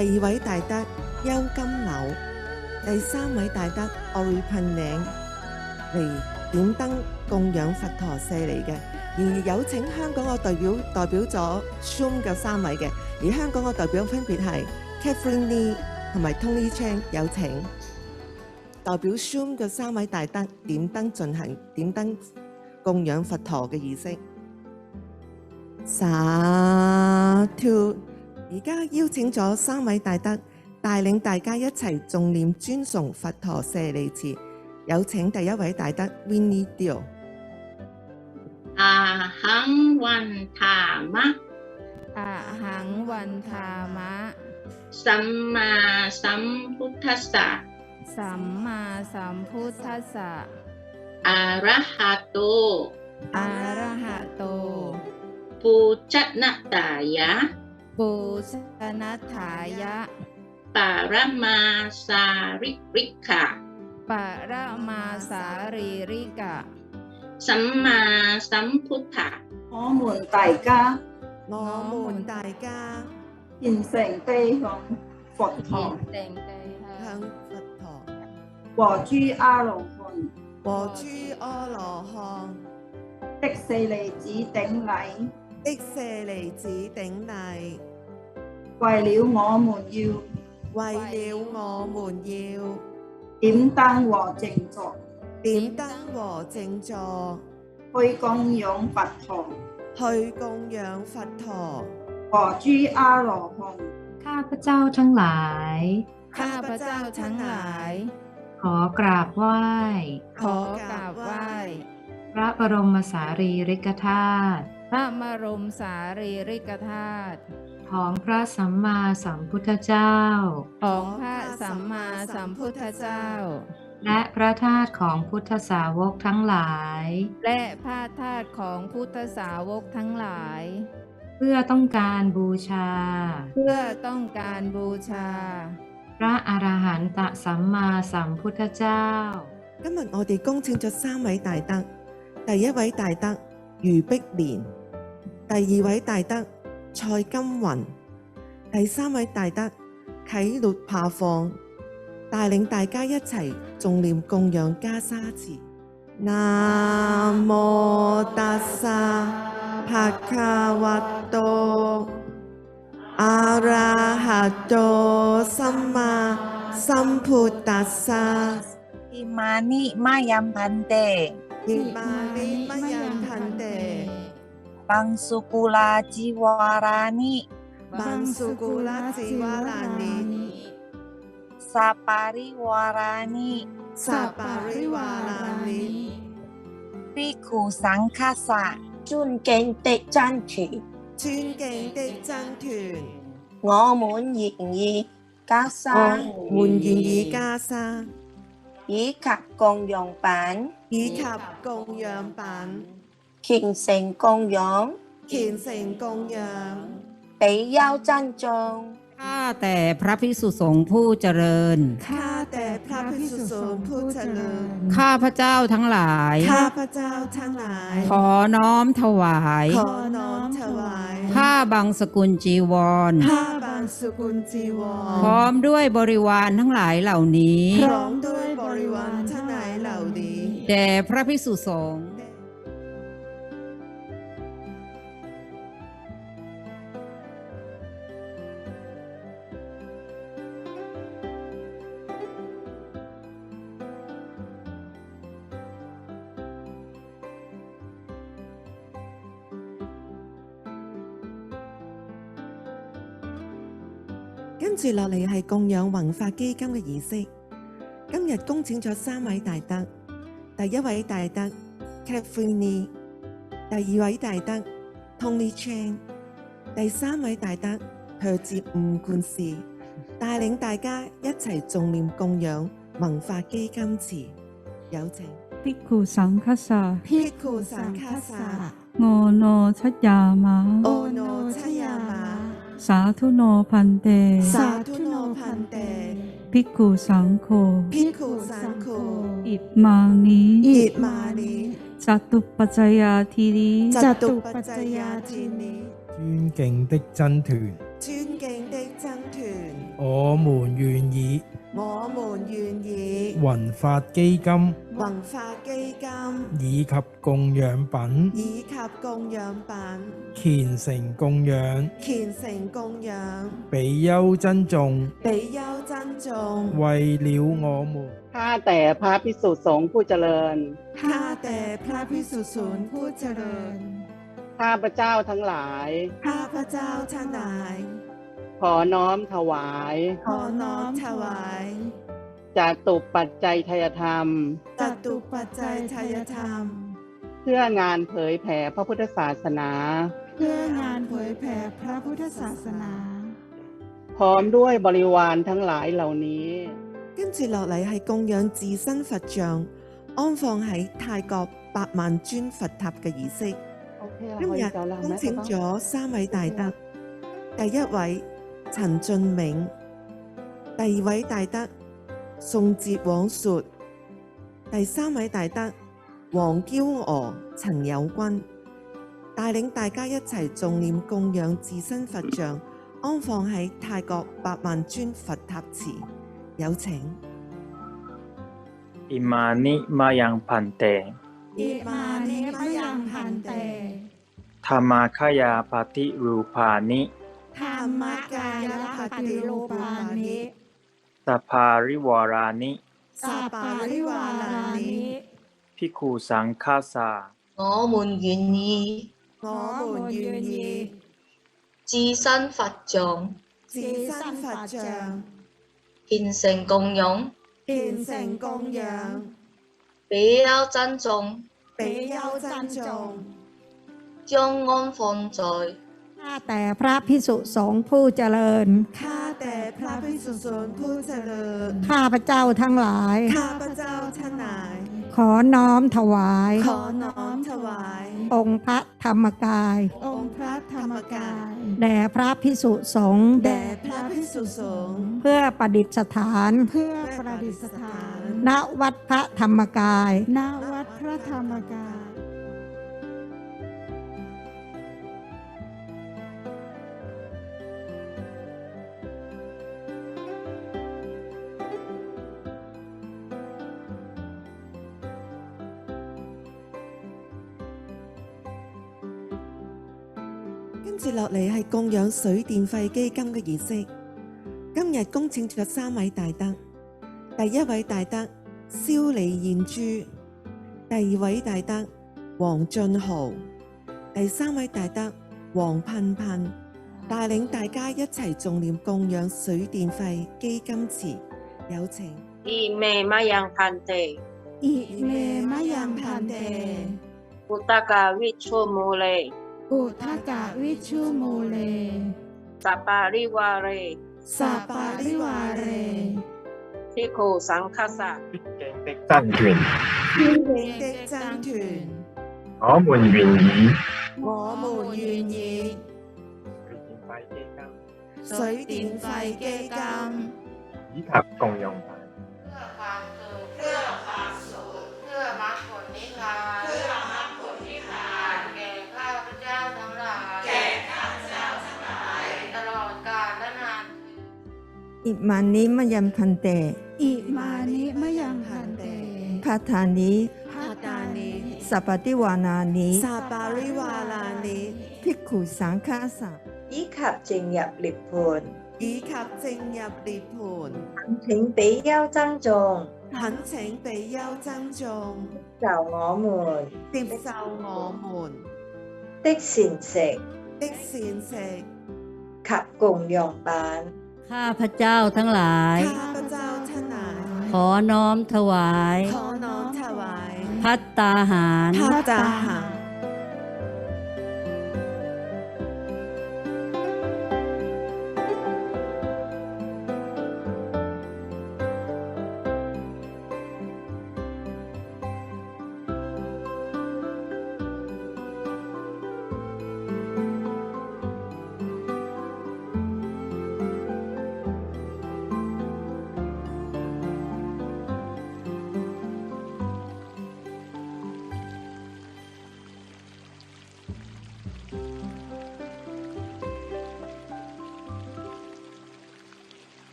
第二位大德邱金柳，第三位大德愛噴嶺嚟點燈供養佛陀舍利嘅。而有請香港嘅代表代表咗 Zoom 嘅三位嘅，而香港嘅代表分別係 Catherine Lee 同埋 Tony Chang，有請代表 Zoom 嘅三位大德點燈進行點燈供養佛陀嘅儀式。而家邀请咗三位大德带领大家一齐诵念尊崇佛陀舍利词，有请第一位大德 Winnie Dio。อาหังวันธามะ อะหังวันทามะ สัมมาสัมพุทธัสสะ สัมมาสัมพุทธัสสะ อะระหะโต อะระหะโต ปูชนะตายะ ปุชนัฏฐายะ ปารมาสาริริกะ ปะระมาสารีริกะ สัมมาสัมพุทธะ 我们大家我们大家虔诚地向佛陀 เต็งเตหะ 向佛陀和诸阿罗汉和诸阿罗汉的舍利子顶礼，的舍利子顶礼， 为了我们要为了我们要点灯和静坐，点灯和静坐，去供养佛陀去供养佛陀。和诸阿罗汉。 ข้าพเจ้าทั้งหลาย ข้าพเจ้าทั้งหลาย ขอกราบไหว้ ขอกราบไหว้ พระบรมสารีริกธาตุ พระมรมสารีริกธาตุ ของพระสัมมาสัมพุทธเจ้า ของพระสัมมาสัมพุทธเจ้า และพระธาตุของพุทธสาวกทั้งหลาย และพระธาตุของพุทธสาวกทั้งหลาย เพื่อต้องการบูชา เพื่อต้องการบูชา พระอรหันตสัมมาสัมพุทธเจ้า 今日我哋恭请咗三位大德，第一位大德余碧莲，第二位大德 蔡金云，第三位大德启律怕放，带领大家一齐重念供养加沙字。南无达萨帕卡瓦多阿拉哈多森玛三菩达萨。伊玛尼玛扬班地，伊玛尼玛扬班。Bangsu Kula Jiwarani Bangsu Kula Jiwarani Sapari Warani Sapari Warani Biku Sangkasa Chun Keng Te Chan Thủy Chun Keng Te Chan Thủy Ngõ Muốn Nhiệt Nhi Cá Sa Muốn Nhiệt Nhi Cá Sa 以及共用版，以及共用版。虔诚供养，虔诚供养，比丘珍重。 ข้าแต่พระภิกษุสงฆ์ผู้เจริญ ข้าแต่พระภิกษุสงฆ์ผู้เจริญ ข้าพระเจ้าทั้งหลาย ข้าพระเจ้าทั้งหลาย ขอน้อมถวาย ขอน้อมถวาย ผ้าบางสกุลจีวร ผ้าบางสกุลจีว พร้ ร อมด้วยบริวารทั้งหลายเหล่านี้ พร้อมด้วยบริวารทั้งหลายเหล่านี้ แด่พระภิกษุสงฆ์ 跟住落嚟系供养文化基金嘅仪式。今日恭请咗三位大德第一位大德 cafni 第二位大德 tony chang 第三位大德去接五冠士带领大家一齐重念供养文化基金词有请 piku san casa piku san casa 饿七廿晚饿七廿晚 สาธุโนพันเต สาธุโนพันเต ภิกขุสังโฆ พิกขุสังโฆ อิมานิ อิมานิ จตุปัจจยาทีริ จตุปัจจยาทินิ 尊敬的僧团，尊敬的僧团， 我们愿意我们愿意弘法基金弘化基金以及供养品，以及供养品，虔诚供养，虔诚供养，比丘珍重，比丘珍重。为了我们。 ข้าแต่พระพิสุสงฆ์ผู้เจริญ ข้าแต่พระพิสุสงฆ์ผู้เจริญ ข้าพระเจ้าทั้งหลาย ข้าพระเจ้าทั้งหลาย ขอน้อมถวาย ขอน้อมถวาย จากตุปัจจัยทายธรรม จตุปัจจัยทายธรรม เพื่องานเผยแผ่พระพุทธศาสนา เพื่องานเผยแผ่พระพุทธศาสนา พร้อมด้วยบริวารทั้งหลายเหล่านี้ 跟住落嚟系供养自身佛像，安放喺泰国百万尊佛塔嘅仪式。 โอเค 今 可以 日 走啦，系咪 恭请咗三位大德，第一位 陈俊铭，第二位大德宋哲往说，第三位大德黄娇娥、陈友军带领大家一齐重念供养自身佛像，安放喺泰国百万尊佛塔前，有请。 รรมาขยาปฏิรูปานิ ธรรมกายปฏิรูปานิ สภาริวารานิ สัปปาริวารานิ พิกขุสังฆาสา 我们愿意我们愿意自身佛像自身佛像虔诚供养，虔诚供养，比丘珍重，比丘珍重，将安放在 ข้าแต่พระพิสุสงฆ์ผู้เจริญ ข้าแต่พระพิสุสงฆ์ผู้เจริญ ข้าพระเจ้าทั้งหลาย ข้าพระเจ้าทั้งหลาย ขอน้อมถวาย ขอน้อมถวาย องค์พระธรรมกาย องค์พระธรรมกาย แด่พระพิสุสงฆ์ แด่พระพิสุสงฆ์ เพื่อประดิษฐาน เพื่อประดิษฐาน ณ วัดพระธรรมกาย ณ วัดพระธรรมกาย 接落嚟系供养水电费基金嘅仪式。今日恭请咗三位大德。第一位大德肖李燕珠第二位大德黄俊豪。第三位大德黄盼盼。带领大家一齐重念供养水电费基金池有情二咩乜样盼地二咩乜样盼地祝大家越出冇嚟 อุตกาวิชุมูเล อุทกะวิชุโมเล สัปปาริวาเร สาปาริวาเร พิกขุสังฆาสะ เก่งเด็ก僧团，天地的僧团，我们愿意我们愿意水电费基金水电费基金。以及共用品。 อิมานิมะยังพันเต อิมานิมะยังพันเต พาทานิ พัตตานิ สัปปติวานานิ สาปาริวาลานิ ภิกขุสังฆาสะ 依及正入涅盘，以及正入涅盘，恳请比丘珍重，恳请比丘珍重，就我们接受我们的善食的善食及供养品。 ข้าพระเจ้าทั้งหลาย ข้าพเจ้าทั้งหลาย ขอน้อมถวาย ขอน้อมถวาย พัตตาหาร พัตตาหาร